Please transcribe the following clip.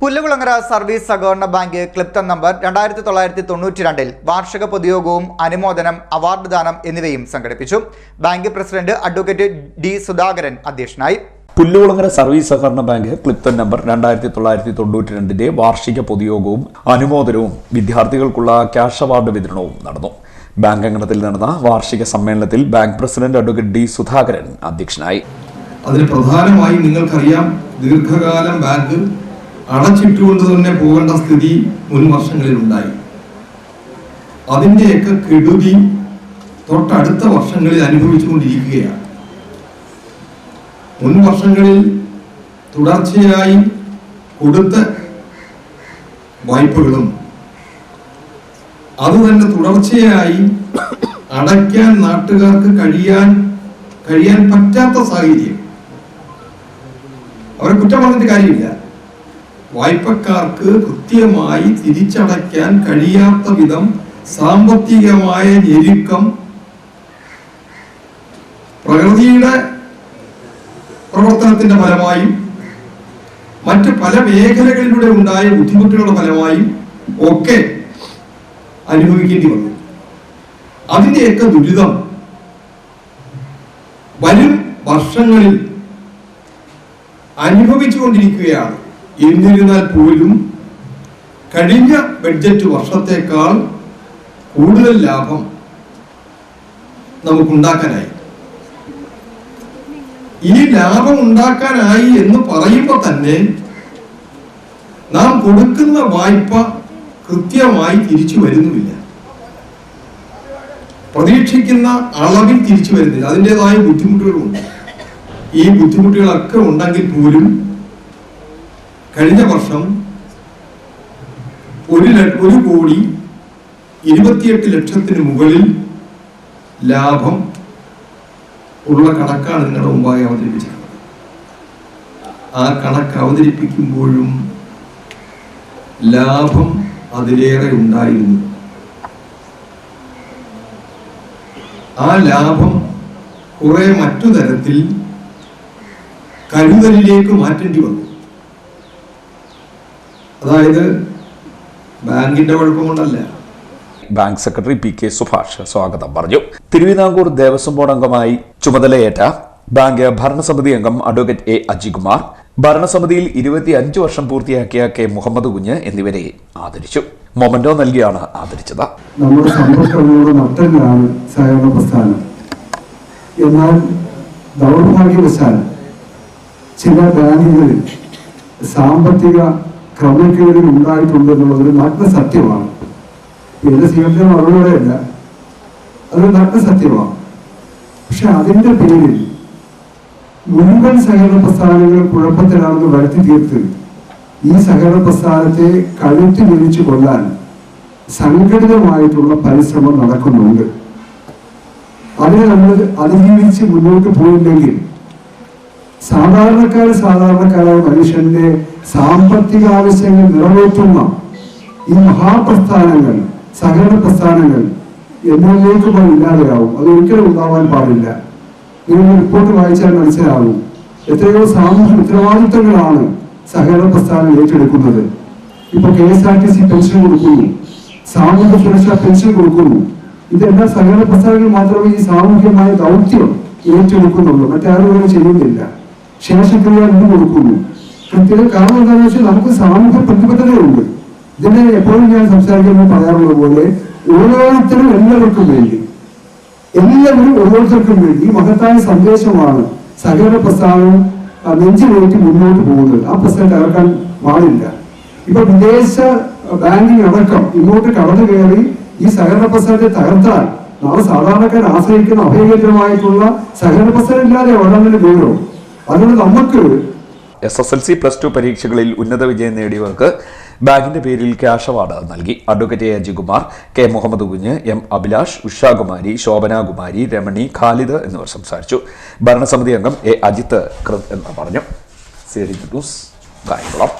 Pullukulangara service സഹകരണ bank ക്ലിപ്തൻ number രണ്ടായിരത്തി തൊള്ളായിരത്തി തൊണ്ണൂറ്റി രണ്ടിൽ വാർഷിക പൊതുയോഗവും അനുമോദനം അവാർഡ് ദാനം എന്നിവയും സംഘടിപ്പിച്ചു. Bank president advocate D Sudhakaran അധ്യക്ഷനായി. പുല്ലുകുളങ്ങര സർവീസ് സഹകരണ ബാങ്ക് ക്ലിപ്തൻ നമ്പർ രണ്ടായിരത്തി തൊള്ളായിരത്തി തൊണ്ണൂറ്റി രണ്ടിന്റെ വാർഷിക പൊതുയോഗവും അനുമോദനവും വിദ്യാർത്ഥികൾക്കുള്ള ക്യാഷ് അവാർഡ് വിതരണവും നടന്നു. ബാങ്ക് അംഗണത്തിൽ നടന്ന വാർഷിക സമ്മേളനത്തിൽ bank president advocate D Sudhakaran അധ്യക്ഷനായി. അതിൽ പ്രധാനമായും നിങ്ങൾക്കറിയാം ദീർഘകാലം ബാങ്ക് അടച്ചിട്ടുകൊണ്ട് തന്നെ പോകേണ്ട സ്ഥിതി മുൻ വർഷങ്ങളിൽ ഉണ്ടായി അതിന്റെയൊക്കെ കെടുതി തൊട്ടടുത്ത വർഷങ്ങളിൽ അനുഭവിച്ചുകൊണ്ടിരിക്കുകയാണ്. മുൻ വർഷങ്ങളിൽ തുടർച്ചയായി കൊടുത്ത വായ്പകളും അതുതന്നെ തുടർച്ചയായി അടയ്ക്കാൻ നാട്ടുകാർക്ക് കഴിയാൻ കഴിയാൻ പറ്റാത്ത സാഹചര്യം. അവരെ കുറ്റം പറഞ്ഞിട്ട് കാര്യമില്ല. വായ്പക്കാർക്ക് കൃത്യമായി തിരിച്ചടയ്ക്കാൻ കഴിയാത്ത വിധം സാമ്പത്തികമായ ഞെരുക്കം പ്രകൃതിയുടെ പ്രവർത്തനത്തിന്റെ ഫലമായും മറ്റ് പല മേഖലകളിലൂടെ ഉണ്ടായ ബുദ്ധിമുട്ടുകളുടെ ഫലമായും ഒക്കെ അനുഭവിക്കേണ്ടി വന്നു. അതിന്റെയൊക്കെ ദുരിതം. വരും വർഷങ്ങളിൽ അനുഭവിച്ചുകൊണ്ടിരിക്കുകയാണ്. എന്നിരുന്നാൽ പോലും കഴിഞ്ഞ ബഡ്ജറ്റ് വർഷത്തേക്കാൾ കൂടുതൽ ലാഭം നമുക്കുണ്ടാക്കാനായി. ഈ ലാഭം ഉണ്ടാക്കാനായി എന്ന് പറയുമ്പോൾ തന്നെ നാം കൊടുക്കുന്ന വായ്പ കൃത്യമായി തിരിച്ചു വരുന്നുമില്ല. പ്രതീക്ഷിക്കുന്ന അളവിൽ തിരിച്ചു വരുന്നില്ല. അതിന്റെതായ ബുദ്ധിമുട്ടുകളുണ്ട്. ഈ ബുദ്ധിമുട്ടുകളൊക്കെ ഉണ്ടെങ്കിൽ പോലും കഴിഞ്ഞ വർഷം ഒരു ഒരു കോടി ഇരുപത്തിയെട്ട് ലക്ഷത്തിന് മുകളിൽ ലാഭം ഉള്ള കണക്കാണ് നിങ്ങളുടെ മുമ്പായി അവതരിപ്പിച്ചിട്ടുള്ളത് ആ കണക്ക് അവതരിപ്പിക്കുമ്പോഴും ലാഭം അതിലേറെ ഉണ്ടായിരുന്നു. ആ ലാഭം കുറെ മറ്റു തരത്തിൽ കരുതലിലേക്ക് മാറ്റേണ്ടി വന്നു. അതായത് ബാങ്കിന്റെ കുഴപ്പം കൊണ്ടല്ല. Bank secretary P K Subhash സ്വാഗതം പറഞ്ഞു. തിരുവിതാംകൂർ ദേവസ്വം ബോർഡ് അംഗമായി ചുമതലയേറ്റ ബാങ്ക് ഭരണസമിതി അംഗം അഡ്വക്കേറ്റ് എ അജികുമാർ ഭരണസമിതിയിൽ ഇരുപത്തി അഞ്ച് വർഷം പൂർത്തിയാക്കിയ കെ മുഹമ്മദ് കുഞ്ഞ് എന്നിവരെ ആദരിച്ചു. മൊമന്റോ നൽകിയാണ് ആദരിച്ചത്. നമ്മുടെ നട്ടലാണ് സഹകരണ പ്രസ്ഥാനം. എന്നാൽ ദൗർഭാഗ്യവശാൽ ചില ബാങ്കുകളിൽ സാമ്പത്തിക ക്രമക്കേടുകൾ ഉണ്ടായിട്ടുണ്ട് എന്നുള്ളതൊരു നഗ്ന സത്യമാണ് എന്റെ സ്വീകരണ മറുപടിയോടെയല്ല അതൊരു നഗ്ന സത്യമാണ് പക്ഷെ അതിന്റെ പേരിൽ മുഴുവൻ സഹകരണ പ്രസ്ഥാനങ്ങൾ കുഴപ്പത്തിലാണെന്ന് വരുത്തി തീർത്ത് ഈ സഹകരണ പ്രസ്ഥാനത്തെ കഴുത്തി വിരിച്ചു കൊല്ലാൻ സംഘടിതമായിട്ടുള്ള പരിശ്രമം നടക്കുന്നുണ്ട്. അതിനെ നമ്മൾ അതിജീവിച്ച് മുന്നോട്ട് പോയില്ലെങ്കിൽ സാധാരണക്കാർ സാധാരണക്കാരായ മനുഷ്യന്റെ സാമ്പത്തിക ആവശ്യങ്ങൾ നിറവേറ്റുന്ന ഈ മഹാപ്രസ്ഥാനങ്ങൾ സഹകരണ പ്രസ്ഥാനങ്ങൾ എന്നതിലേക്ക് ഇല്ലാതെയാവും. അത് ഒരിക്കലും ഉണ്ടാവാൻ പാടില്ല. നിങ്ങൾ റിപ്പോർട്ട് വായിച്ചാൽ മനസ്സിലാവും എത്രയോ സാമൂഹ്യ ഉത്തരവാദിത്തങ്ങളാണ് സഹകരണ പ്രസ്ഥാനം ഏറ്റെടുക്കുന്നത്. ഇപ്പൊ K S R T C pension കൊടുക്കുന്നു സാമൂഹ്യ സുരക്ഷാ പെൻഷൻ കൊടുക്കുന്നു. ഇതെല്ലാം സഹകരണ പ്രസ്ഥാനങ്ങൾ മാത്രമേ ഈ സാമൂഹ്യമായ ദൗത്യം ഏറ്റെടുക്കുന്നുള്ളൂ. മറ്റാരും ചെയ്യുന്നില്ല. ശേഷക്രിയ നിന്ന് കൊടുക്കുന്നു. കൃത്യം കാരണം എന്താണെന്ന് വെച്ചാൽ നമുക്ക് സാമൂഹ്യ പ്രതിബദ്ധതയുണ്ട്. ഇതിനെ എപ്പോഴും ഞാൻ സംസാരിക്കുമ്പോൾ പറയാറുള്ളത് പോലെ ഓരോരുത്തരും എല്ലാവർക്കും വേണ്ടി എല്ലാവരും ഓരോരുത്തർക്കും വേണ്ടി മഹത്തായ സന്ദേശമാണ് സഹകരണ പ്രസ്ഥാനം നെഞ്ചിലേറ്റി മുന്നോട്ട് പോകുന്നത്. ആ പ്രസ്ഥാനം തകർക്കാൻ പാടില്ല. ഇപ്പൊ വിദേശ ബാങ്കിങ് അടക്കം ഇങ്ങോട്ട് കടന്നു കയറി ഈ സഹകരണ പ്രസ്ഥാനത്തെ തകർത്താൽ നാളെ സാധാരണക്കാർ ആശ്രയിക്കുന്ന അഭയകേന്ദ്രമായിട്ടുള്ള സഹകരണ പ്രസ്ഥാനം ഇല്ലാതെ വളരെ ഗൗരവം. അതുകൊണ്ട് നമുക്ക് S S L C plus two പരീക്ഷകളിൽ ഉന്നത വിജയം നേടിയവർക്ക് ബാങ്കിന്റെ പേരിൽ ക്യാഷ് അവാർഡ് നൽകി. Advocate A Ajikumar K Muhammad Kunju M Abhilash Ushakumari Shobhanakumari Ramani Khalid എന്നിവർ സംസാരിച്ചു. ഭരണസമിതി അംഗം എ അജിത്ത് കൃത് എന്ന് പറഞ്ഞു. C D news Kayamkulam.